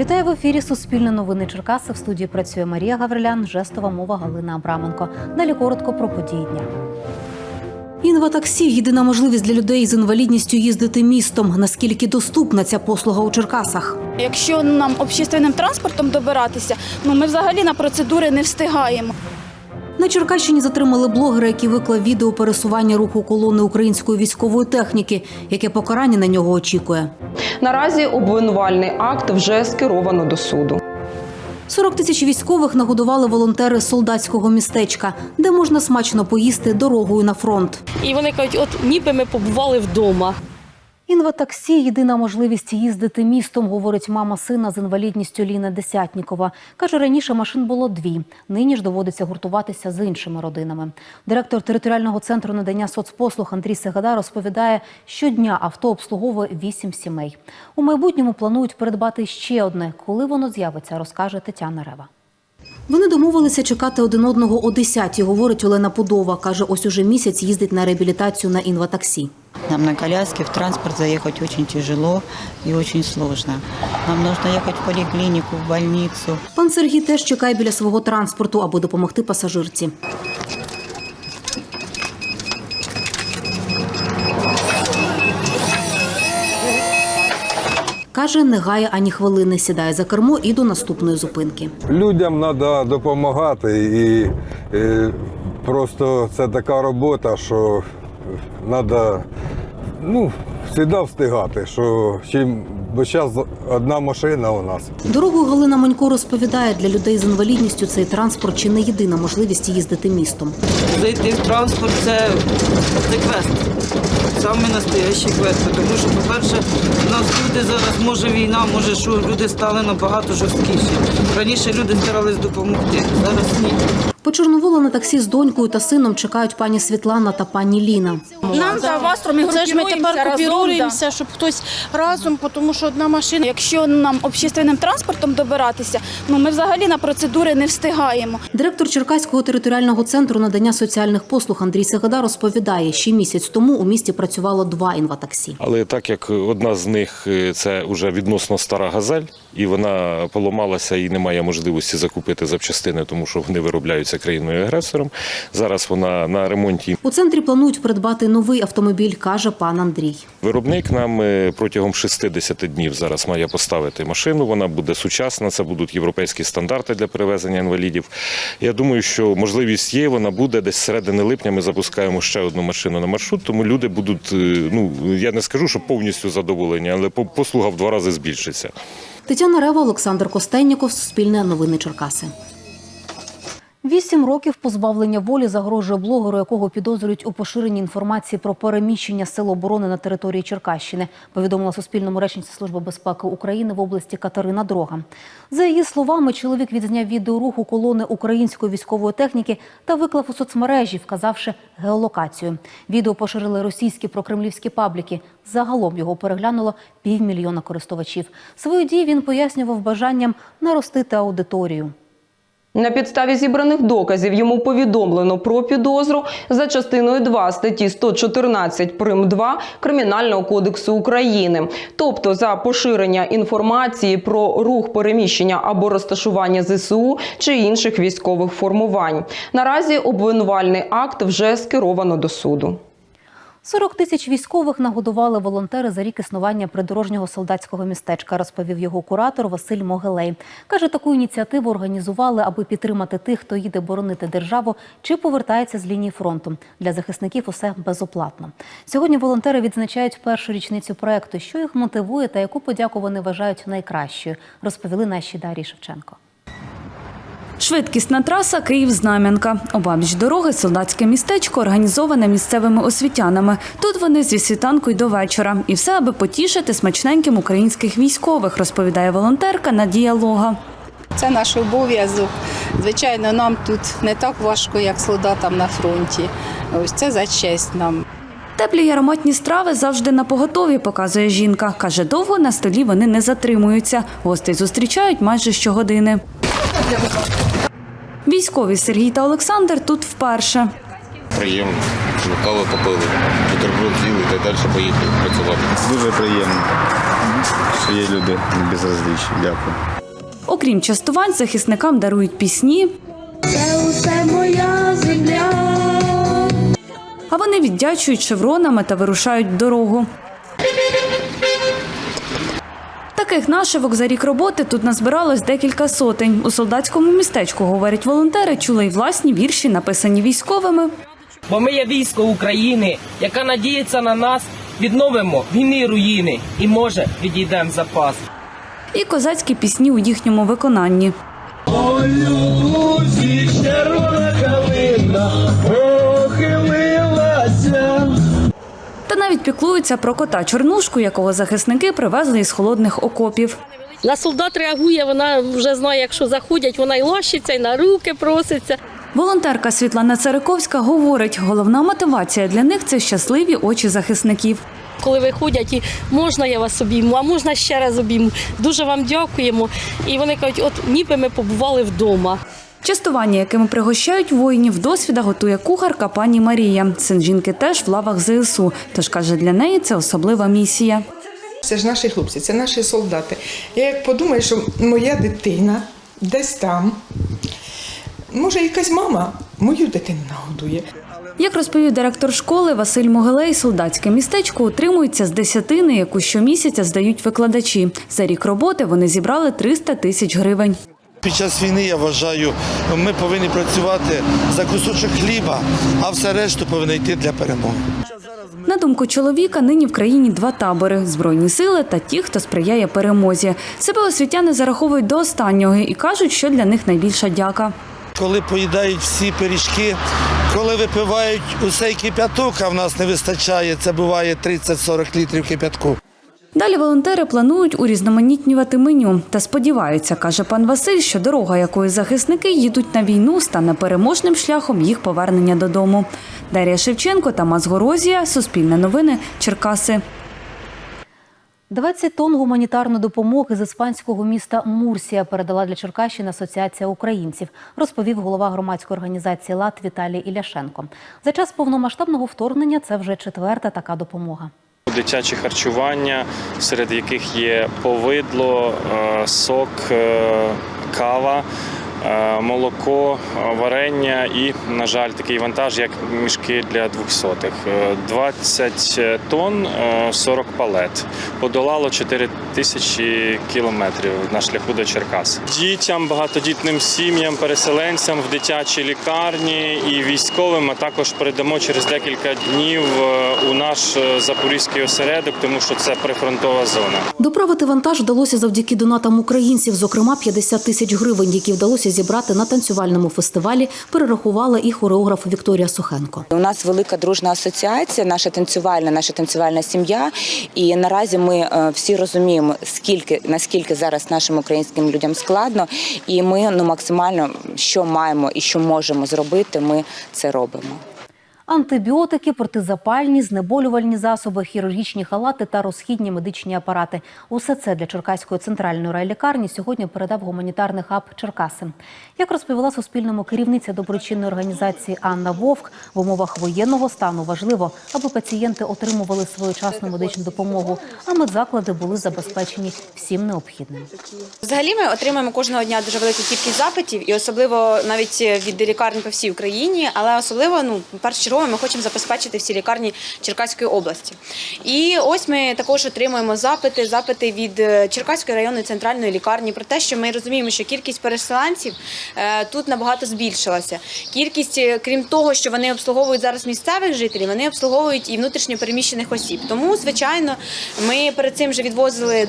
Вітаю в ефірі Суспільне новини Черкаси. В студії працює Марія Гаврилян, жестова мова Галина Абраменко. Далі коротко про події дня. Інватаксі єдина можливість для людей з інвалідністю їздити містом. Наскільки доступна ця послуга у Черкасах? Якщо нам общественним транспортом добиратися, ну ми взагалі на процедури не встигаємо. На Черкащині затримали блогера, який виклав відео пересування руху колони української військової техніки. Яке покарання на нього очікує? Наразі обвинувальний акт вже скеровано до суду. 40 тисяч військових нагодували волонтери з солдатського містечка, де можна смачно поїсти дорогою на фронт. І вони кажуть, от ніби ми побували вдома. Інватаксі єдина можливість їздити містом, говорить мама сина з інвалідністю Ліна Десятнікова. Каже, раніше машин було дві. Нині ж доводиться гуртуватися з іншими родинами. Директор територіального центру надання соцпослуг Андрій Сегада розповідає, щодня авто обслуговує вісім сімей. У майбутньому планують придбати ще одне. Коли воно з'явиться, розкаже Тетяна Рева. Вони домовилися чекати один одного о 10 говорить Олена Пудова. Каже, ось уже місяць їздить на реабілітацію на інватаксі. Нам на коляске в транспорт заехать очень тяжело и очень сложно. Нам нужно ехать в поликлинику, в больницу. Пан Сергій теж чекає біля свого транспорту, аби допомогти пасажирці. Каже, не гає ані хвилини, сідає за кермо і до наступної зупинки. Людям треба допомагати, і, е, просто це така робота, що треба ну, завжди встигати. Що чим, бо зараз одна машина у нас. Дорогою Галина Монько розповідає, для людей з інвалідністю цей транспорт чи не єдина можливість їздити містом. зайти в транспорт це, це квест. Саме настоящий квест. Тому що, по-перше, у нас люди зараз, може війна, може що, люди стали набагато жорсткіші. Раніше люди старались допомогти, зараз ні. По Чорноволу на таксі з донькою та сином чекають пані Світлана та пані Ліна. Нам за вас ми Це ж ми тепер купіруємося, щоб хтось разом, тому що одна машина. Якщо нам общественним транспортом добиратися, ну ми взагалі на процедури не встигаємо. Директор Черкаського територіального центру надання соціальних послуг Андрій Сегада розповідає, ще місяць тому у місті працювало два інватаксі. Але так як одна з них е, це вже відносно стара газель, і вона поламалася і немає можливості закупити запчастини, тому що вони виробляються країною агресором. Зараз вона на ремонті. У центрі планують придбати новий автомобіль, каже пан Андрій. Виробник нам е, протягом 60 днів зараз має поставити машину. Вона буде сучасна. Це будуть європейські стандарти для перевезення інвалідів. Я думаю, що можливість є. Вона буде десь середини липня. Ми запускаємо ще одну машину на маршрут. Тому люди будуть. е, Ну я не скажу, що повністю задоволені, але по- послуга в два рази збільшиться. Тетяна Рева, Олександр Костенніков, Суспільне новини Черкаси. Вісім років позбавлення волі загрожує блогеру, якого підозрюють у поширенні інформації про переміщення сил оборони на території Черкащини. Повідомила Суспільному речниця Служби безпеки України в області Катерина Дрога. За її словами, чоловік відзняв відеоруху колони української військової техніки та виклав у соцмережі, вказавши геолокацію. Відео поширили російські прокремлівські пабліки. Загалом його переглянуло півмільйона користувачів. Свої дії він пояснював бажанням наростити аудиторію. На підставі зібраних доказів йому повідомлено про підозру за частиною 2 статті 114 прим 2 Кримінального кодексу України, тобто за поширення інформації про рух переміщення або розташування ЗСУ чи інших військових формувань. Наразі обвинувальний акт вже скеровано до суду. 40 тисяч військових нагодували волонтери за рік існування придорожнього солдатського містечка, розповів його куратор Василь Могилей. Каже, таку ініціативу організували, аби підтримати тих, хто їде боронити державу чи повертається з лінії фронту. Для захисників усе безоплатно. Сьогодні волонтери відзначають першу річницю проекту. Що їх мотивує та яку подяку вони вважають найкращою, розповіли наші Дарії Шевченко. Швидкісна траса Київ-Знам'янка. Обабіч дороги солдатське містечко організоване місцевими освітянами. Тут вони зі світанку й до вечора. І все, аби потішити смачненьким українських військових, розповідає волонтерка Надія Лога. Це наш обов'язок. Звичайно, нам тут не так важко, як солдатам на фронті. Ось це за честь нам. Теплі й ароматні страви завжди на поготові, показує жінка. Каже, довго на столі вони не затримуються. Гостей зустрічають майже щогодини. Військові Сергій та Олександр тут вперше. приємно. Каву попили, бутерброд з'їли та далі поїхали працювати. Дуже приємно, що є люди безразлічні. Дякую. Окрім частувань, захисникам дарують пісні. Це усе моя земля. А вони віддячують шевронами та вирушають дорогу. Таких нашивок за рік роботи тут назбиралось декілька сотень. У солдатському містечку, говорять волонтери, чули й власні вірші, написані військовими. Бо ми є військо України, яка надіється на нас, відновимо війни руїни і може відійдемо запас. І козацькі пісні у їхньому виконанні. Та навіть піклуються про кота Чорнушку, якого захисники привезли із холодних окопів. На солдат реагує, вона вже знає, якщо заходять, вона й лощиться, і на руки проситься. Волонтерка Світлана Цариковська говорить, головна мотивація для них це щасливі очі захисників. Коли виходять, і можна я вас обійму, а можна ще раз обійму. Дуже вам дякуємо. І вони кажуть, от ніби ми побували вдома. Частування, якими пригощають воїнів, досвіда готує кухарка пані Марія. Син жінки теж в лавах ЗСУ. Тож каже, для неї це особлива місія. Це ж наші хлопці, це наші солдати. Я як подумаю, що моя дитина десь там, може, якась мама мою дитину нагодує. Як розповів директор школи Василь Могилей, солдатське містечко утримується з десятини, яку щомісяця здають викладачі. За рік роботи вони зібрали 300 тисяч гривень. Під час війни я вважаю, ми повинні працювати за кусочок хліба, а все решту повинно йти для перемоги. На думку чоловіка, нині в країні два табори збройні сили та ті, хто сприяє перемозі. Себе освітяни зараховують до останнього і кажуть, що для них найбільша дяка. Коли поїдають всі пиріжки, коли випивають усей кип'яток, а в нас не вистачає, це буває 30-40 літрів кип'ятку. Далі волонтери планують урізноманітнювати меню та сподіваються, каже пан Василь, що дорога, якою захисники їдуть на війну, стане переможним шляхом їх повернення додому. Дар'я Шевченко, Тамас Горозія, Суспільне новини, Черкаси. 20 тонн гуманітарної допомоги з іспанського міста Мурсія передала для Черкащини Асоціація українців, розповів голова громадської організації «Лад» Віталій Іляшенко. За час повномасштабного вторгнення це вже четверта така допомога. Дитячі харчування, серед яких є повидло, е, сок, е, кава, молоко, е, варення і, на жаль, такий вантаж, як мішки для двохсотих. Е, 20 тонн, е, 40 палет. Подолало 4 тисячі кілометрів на шляху до Черкас. Дітям, багатодітним сім'ям, переселенцям в дитячі лікарні і військовим, а також передамо через декілька днів е, у наш е, запорізький осередок, тому що це прифронтова зона. Доправити вантаж вдалося завдяки донатам українців, зокрема 50 тисяч гривень, які вдалося зібрати на танцювальному фестивалі, перерахувала і хореограф Вікторія Сухенко. У нас велика дружна асоціація, наша танцювальна, наша танцювальна сім'я. І наразі ми е, всі розуміємо, скільки наскільки зараз нашим українським людям складно, і ми ну максимально що маємо і що можемо зробити, ми це робимо. Антибіотики, протизапальні, знеболювальні засоби, хірургічні халати та розхідні медичні апарати. Усе це для Черкаської центральної райлікарні сьогодні передав гуманітарний хаб Черкаси. Як розповіла Суспільному керівниця доброчинної організації Анна Вовк, в умовах воєнного стану важливо, аби пацієнти отримували своєчасну медичну допомогу, а медзаклади були забезпечені всім необхідним. Взагалі ми отримуємо кожного дня дуже велику кількість запитів, і особливо навіть від лікарень по всій Україні, але особливо ну першочергово ми хочемо забезпечити всі лікарні Черкаської області. І ось ми також отримуємо запити, запити від е, Черкаської районної центральної лікарні про те, що ми розуміємо, що кількість переселенців е, тут набагато збільшилася. Кількість, е, крім того, що вони обслуговують зараз місцевих жителів, вони обслуговують і внутрішньо переміщених осіб. Тому, звичайно, ми перед цим вже відвозили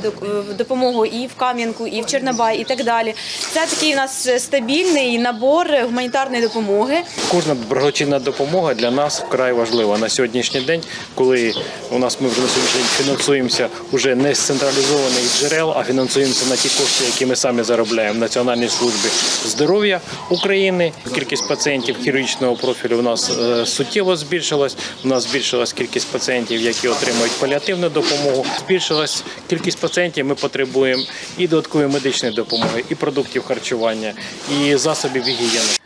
допомогу і в Кам'янку, і в Чорнобай, і так далі. Це такий у нас стабільний набор гуманітарної допомоги. Кожна благочинна допомога для нас вкрай важлива на сьогоднішній день, коли у нас ми вже на сьогоднішній день фінансуємося вже не з централізованих джерел, а фінансуємося на ті кошти, які ми самі заробляємо в Національній службі здоров'я України. Кількість пацієнтів хірургічного профілю у нас е, суттєво збільшилась. У нас збільшилась кількість пацієнтів, які отримують паліативну допомогу. Збільшилась кількість пацієнтів. Ми потребуємо і додаткової медичної допомоги, і продуктів харчування, і засобів гігієни.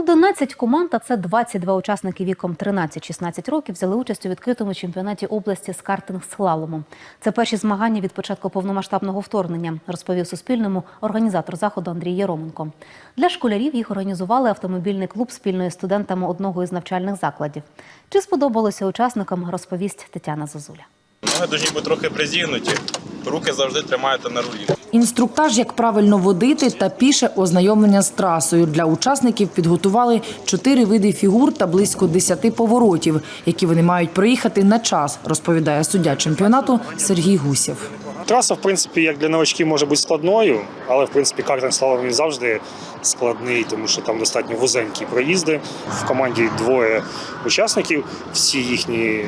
11 команд, а це 22 учасники віком 13-16 років, взяли участь у відкритому чемпіонаті області з картинг слалому. Це перші змагання від початку повномасштабного вторгнення, розповів Суспільному організатор заходу Андрій Яроменко. Для школярів їх організували автомобільний клуб спільно з студентами одного із навчальних закладів. Чи сподобалося учасникам, розповість Тетяна Зозуля. Ноги бути трохи призігнуті, руки завжди тримаєте на рулі. Інструктаж, як правильно водити та піше ознайомлення з трасою. Для учасників підготували чотири види фігур та близько десяти поворотів, які вони мають проїхати на час, розповідає суддя чемпіонату Сергій Гусєв. Траса, в принципі, як для новачків може бути складною, але в принципі картинг слалом він завжди складний, тому що там достатньо вузенькі проїзди. В команді двоє учасників. Всі їхні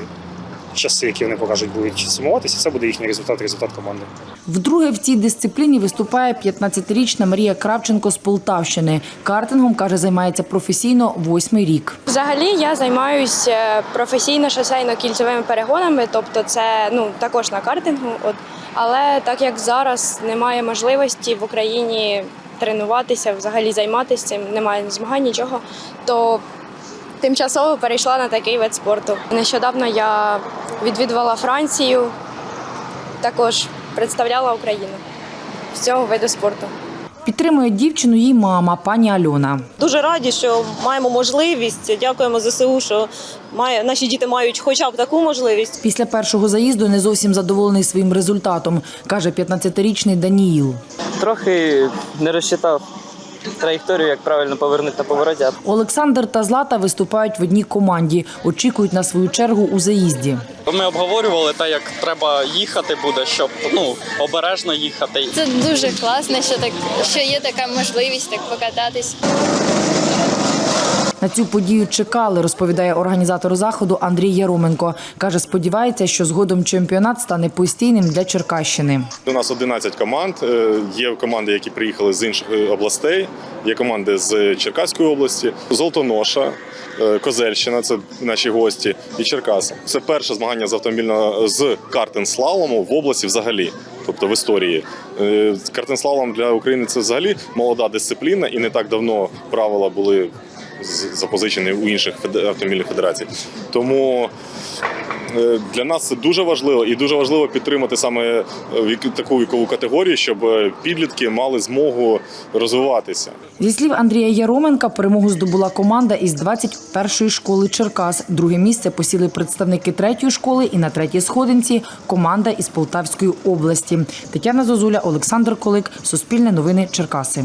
часи, які вони покажуть, будуть сумуватися. Це буде їхній результат, результат команди. Вдруге в цій дисципліні виступає 15-річна Марія Кравченко з Полтавщини. Картингом каже, займається професійно восьмий рік. Взагалі я займаюся професійно шосейно-кільцевими перегонами, тобто це ну також на картингу. От але так як зараз немає можливості в Україні тренуватися, взагалі займатися цим, немає змагань, нічого, то тимчасово перейшла на такий вид спорту. Нещодавно я відвідувала Францію, також представляла Україну з цього виду спорту. Підтримує дівчину її мама, пані Альона. Дуже раді, що маємо можливість. Дякуємо ЗСУ, що має наші діти мають хоча б таку можливість. Після першого заїзду не зовсім задоволений своїм результатом, каже 15-річний Даніїл. Трохи не розчитав траєкторію, як правильно повернути на повороті. Олександр та Злата виступають в одній команді, очікують на свою чергу у заїзді. Ми обговорювали те, як треба їхати буде, щоб ну обережно їхати. Це дуже класно, що так що є така можливість так покататись. На цю подію чекали, розповідає організатор заходу Андрій Яроменко. Каже, сподівається, що згодом чемпіонат стане постійним для Черкащини. У нас 11 команд. Е, Є команди, які приїхали з інших е, областей. Є команди з Черкаської області, Золотоноша, е, Козельщина це наші гості, і Черкаси. Це перше змагання з автомобільного з картинг-слалому в області взагалі. Тобто в історії картинг-слалом для України це взагалі молода дисципліна, і не так давно правила були з- запозичені у інших автомобільних федерацій. Тому Е, Для нас це дуже важливо і дуже важливо підтримати саме е, таку вікову категорію, щоб е, підлітки мали змогу розвиватися. Зі слів Андрія Яроменка, перемогу здобула команда із 21-ї школи Черкас. Друге місце посіли представники третьої школи і на третій сходинці команда із Полтавської області. Тетяна Зозуля, Олександр Колик, Суспільне новини Черкаси.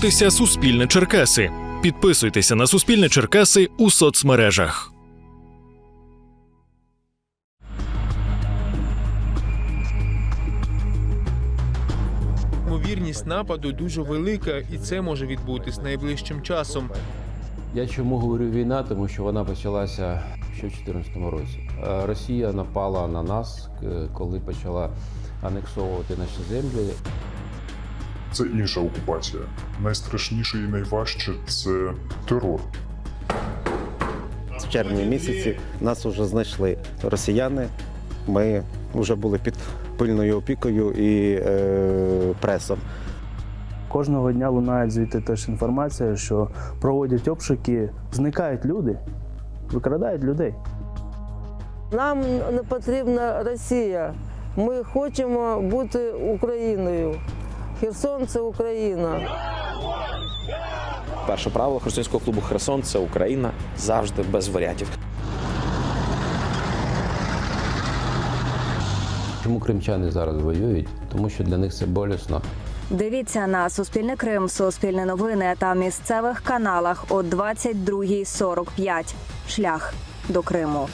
Дивитеся Суспільне Черкаси. Підписуйтеся на Суспільне Черкаси у соцмережах. Ймовірність нападу дуже велика, і це може відбутись найближчим часом. Я чому говорю війна, тому що вона почалася ще в 2014 році. Е, Росія напала на нас, коли почала анексовувати наші землі. Це інша окупація. Найстрашніше і найважче це терор. В червні місяці нас вже знайшли росіяни. Ми вже були під пильною опікою і е, пресом. Кожного дня лунає звідти теж інформація, що проводять обшуки, зникають люди, викрадають людей. Нам не потрібна Росія. Ми хочемо бути Україною. Херсон це Україна. Перше правило християнського клубу Херсон це Україна завжди без варіантів. Чому кримчани зараз воюють? Тому що для них це болісно. Дивіться на Суспільне Крим, Суспільне новини та місцевих каналах о 22.45. Шлях до Криму.